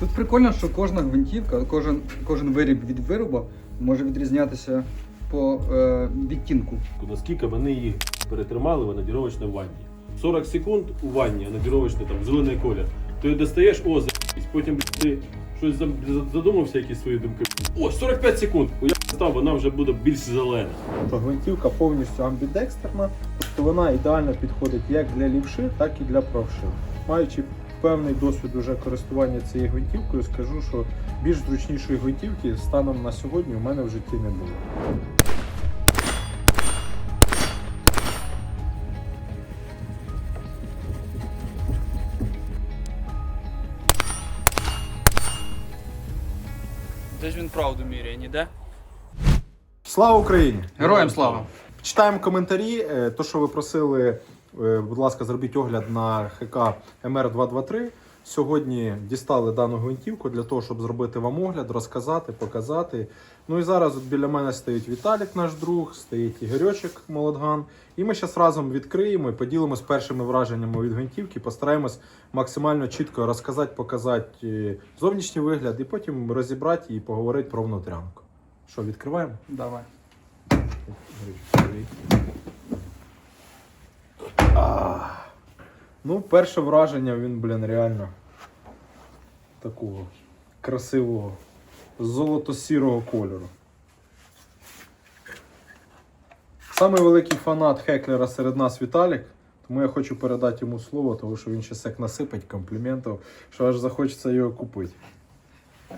Тут прикольно, що кожна гвинтівка, кожен, кожен виріб від вироба може відрізнятися по е, відтінку. Наскільки вони їх перетримали в анодіровочній ванні. 40 секунд у ванні анодіровочний там зелений колір. Ти достаєш, о, за***сь. потім ти щось за- за- задумався, якісь свої думки. О, 45 секунд. Я став, вона вже буде більш зелена. Що гвинтівка повністю амбідекстерна, тобто вона ідеально підходить як для лівши, так і для правши. Маючи певний досвід уже користування цією гвинтівкою, скажу, що більш зручнішої гвинтівки станом на сьогодні у мене в житті не було. Де ж він правду міряє, ніде? Слава Україні! Героям слава! Читаємо коментарі. Е, То, що ви просили, будь ласка, зробіть огляд на ХК МР223. Сьогодні дістали дану гвинтівку для того, щоб зробити вам огляд, розказати, показати. Ну і зараз от біля мене стоїть Віталік, наш друг, стоїть Ігорьочок Молодган. І ми зараз разом відкриємо і поділимось першими враженнями від гвинтівки. Постараємось максимально чітко розказати, показати е, зовнішній вигляд і потім розібрати і поговорити про внутрянку. Що, відкриваємо? Давай. Ну, перше враження він, блін, реально такого красивого золото-сірого кольору. Самий великий фанат Хеклера серед нас Віталік. Тому я хочу передати йому слово, тому що він ще як насипить компліментів, що аж захочеться його купити. Е,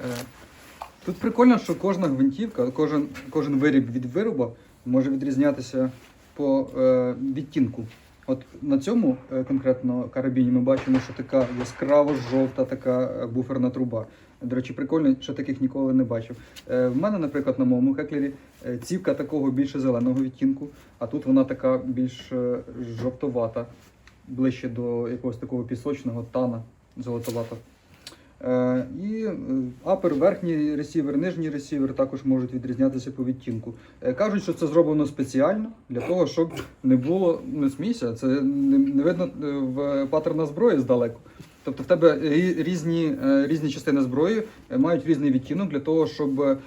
Тут прикольно, що кожна гвинтівка, кожен, кожен виріб від вироба може відрізнятися по е, відтінку. От на цьому е, конкретно карабіні ми бачимо, що така яскраво жовта така е, буферна труба. До речі, прикольно, що таких ніколи не бачив. Е, в мене, наприклад, на моєму хеклері цівка такого більше зеленого відтінку, а тут вона така більш жовтовата, ближче до якогось такого пісочного тана золотовата. Е, і апер, верхній ресівер, нижній ресівер також можуть відрізнятися по відтінку. Е, кажуть, що це зроблено спеціально для того, щоб не було не смійся, це не, видно е, в паттерна зброї здалеку. Тобто в тебе різні, різні частини зброї мають різний відтінок для того, щоб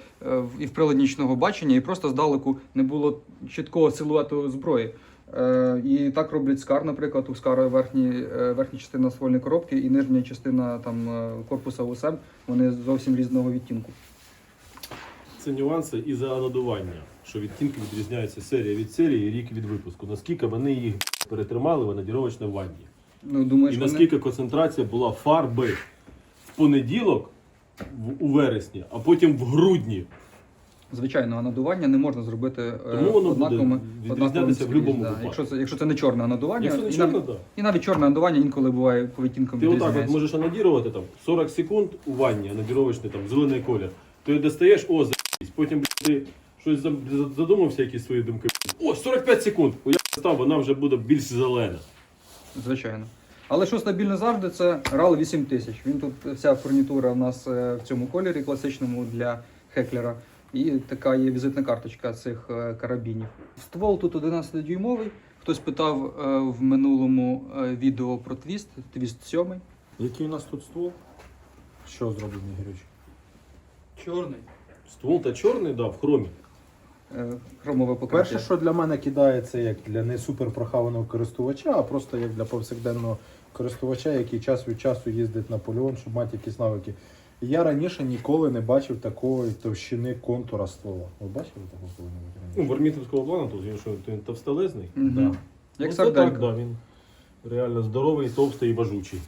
і в приладі нічного бачення, і просто здалеку не було чіткого силуету зброї. Е, І так роблять скар, наприклад, у скара верхні, е, верхня частина ствольної коробки і нижня частина там, е, корпуса УСМ, вони зовсім різного відтінку. Це нюанси із анодування, що відтінки відрізняються серія від серії, рік від випуску. Наскільки вони їх перетримали в анодіровочній ванні. Ну, думаєш, І вони... наскільки концентрація була фарби в понеділок, в- у вересні, а потім в грудні. Звичайно, а надування не можна зробити е, Тому воно буде однаковими- відрізнятися в скрізь, будь-якому да. випадку. Якщо це, якщо це не чорне надування, Якщо не і, чорно, навіть, так. і навіть чорне надування інколи буває по відтінкам Ти отак от відрізняється. можеш анодірувати там 40 секунд у ванні, анодіровочний там зелений колір. Ти достаєш, о, за***сь. потім блядь, ти щось за- за- задумався, якісь свої думки. О, 45 секунд. Я став, вона вже буде більш зелена. Звичайно. Але що стабільно завжди, це RAL 8000. Він тут вся фурнітура у нас е, в цьому кольорі класичному для хеклера. І така є візитна карточка цих е, карабінів. Ствол тут 11-дюймовий. Хтось питав е, в минулому е, відео про твіст, твіст 7. Який у нас тут ствол? Що зроблений, Ігорьоч? Чорний. Ствол та чорний, да, в хромі. Хромове покриття. Перше, що для мене кидається як для не супер прохаваного користувача, а просто як для повсякденного користувача, який час від часу їздить на полігон, щоб мати якісь навики. Я раніше ніколи не бачив такої товщини контура ствола. Ви бачили такого коли-небудь Ну, раніше? в армітровського плану, тут він що він товстелезний. Мгм. Да. Як ну, це сарделька. так, да, він реально здоровий, товстий і важучий.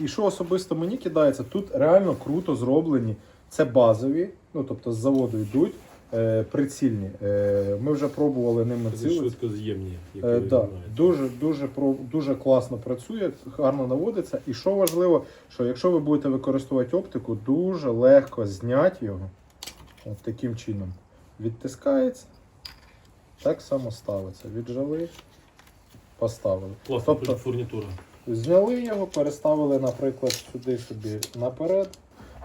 І що особисто мені кидається, тут реально круто зроблені. Це базові, ну тобто з заводу йдуть е, прицільні. Е, ми вже пробували ними Це цілити. швидко з'ємні. Е, да, дуже, дуже, про- дуже класно працює, гарно наводиться. І що важливо, що якщо ви будете використовувати оптику, дуже легко зняти його от таким чином. Відтискається, так само ставиться. Віджали, поставили. Класна Тобто фурнітура. зняли його, переставили, наприклад, сюди собі наперед.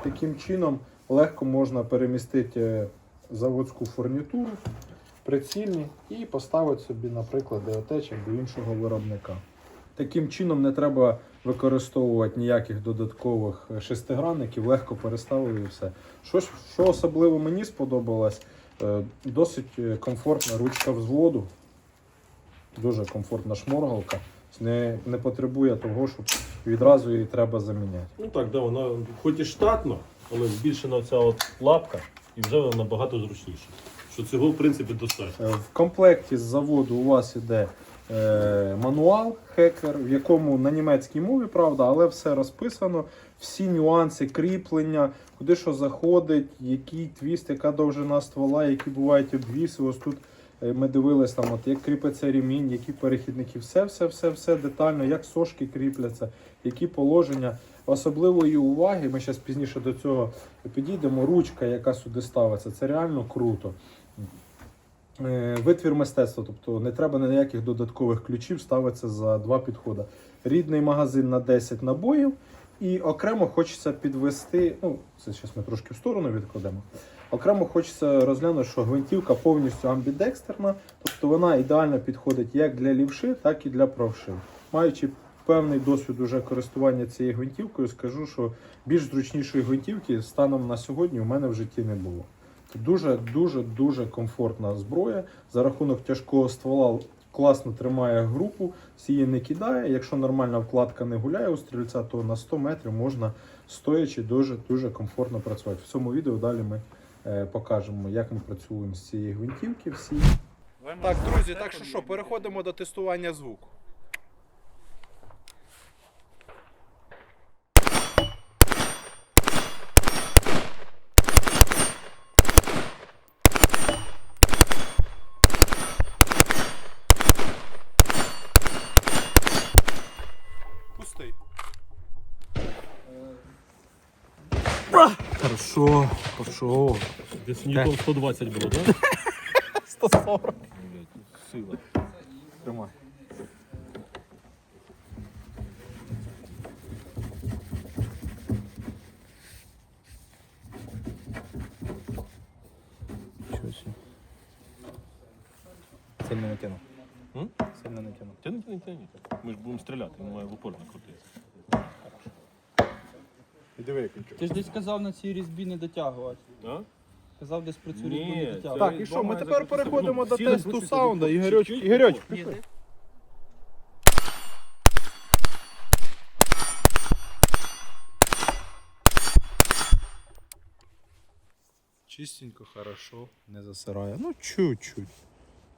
Таким чином легко можна перемістити е, заводську фурнітуру, прицільні і поставити собі, наприклад, ДОТ чи до іншого виробника. Таким чином не треба використовувати ніяких додаткових е, шестигранників, легко переставили і все. Що, що особливо мені сподобалось, е, досить е, комфортна ручка взводу, дуже комфортна шморгалка. Не, не потребує того, щоб відразу її треба заміняти. Ну так, да, вона хоч і штатно, але збільшена ця от лапка, і вже набагато зручніша. Що цього, в принципі, достатньо. Е, В комплекті з заводу у вас іде е, мануал хекер, в якому на німецькій мові, правда, але все розписано. Всі нюанси кріплення, куди що заходить, який твіст, яка довжина ствола, які бувають обвіси. Ось тут ми дивились там, от як кріпиться ремінь, які перехідники, все, все, все, все детально, як сошки кріпляться, які положення. Особливої уваги, ми зараз пізніше до цього підійдемо. Ручка, яка сюди ставиться, це реально круто. Е, Витвір мистецтва, тобто не треба ніяких додаткових ключів, ставиться за два підходи. Рідний магазин на 10 набоїв, і окремо хочеться підвести. Ну, це зараз ми трошки в сторону відкладемо. Окремо хочеться розглянути, що гвинтівка повністю амбідекстерна, тобто вона ідеально підходить як для лівши, так і для правши. Маючи певний досвід уже користування цією гвинтівкою, скажу, що більш зручнішої гвинтівки станом на сьогодні у мене в житті не було. Дуже дуже комфортна зброя. За рахунок тяжкого ствола класно тримає групу, її не кидає. Якщо нормальна вкладка не гуляє у стрільця, то на 100 метрів можна стоячи дуже дуже комфортно працювати. В цьому відео далі ми покажемо, як ми працюємо з цієї гвинтівки. Всі Так, друзі, так що що, переходимо до тестування звуку. Хорошо, пошов. Десь Ньютон 120 було, так? 140. Сила. Тримай. Сильно не тяну. Сильно не тяну. Тяніть, тяніть, тяніть. Ми ж будемо стріляти, він має в упор накрутитися. І диви, який чув. Ти ж десь казав на цій різьбі не дотягувати. А? Казав десь про цю різьбу не це- дотягувати. Так, і що, ми тепер переходимо до тесту саунда. чуть-чуть, Ігорьоч, чуть-чуть. Ігорьоч, Чистенько, хорошо, не засирає. Ну, чуть-чуть.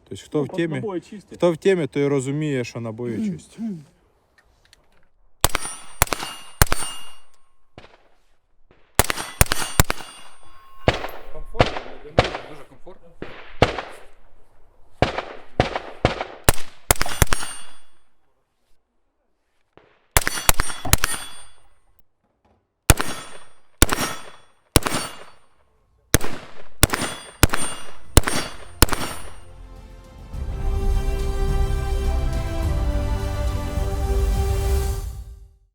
Тобто, хто в темі, Набої чисті. хто в темі, той розуміє, що набої чисті.